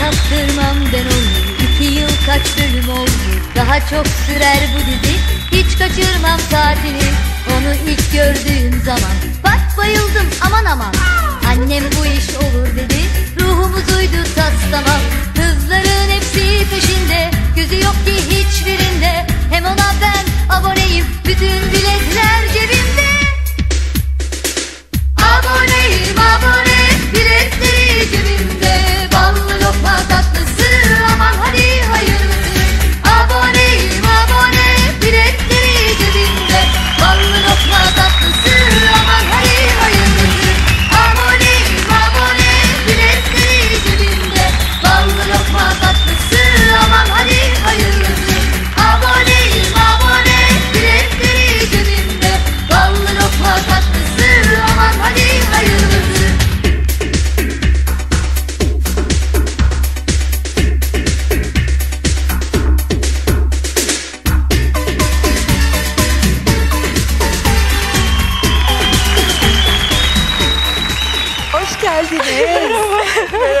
yaptırmam ben onu. İki yıl kaç bölüm oldu? Daha çok sürer bu dizi. Hiç kaçırmam saatini. Onu ilk gördüğüm zaman. Bak bayıldım aman aman. Annem bu iş olur dedi. Ruhumuz uydu tas tamam Kızların hepsi peşinde. Gözü yok ki hiçbirinde. Hem ona ben aboneyim. Bütün Cajinês.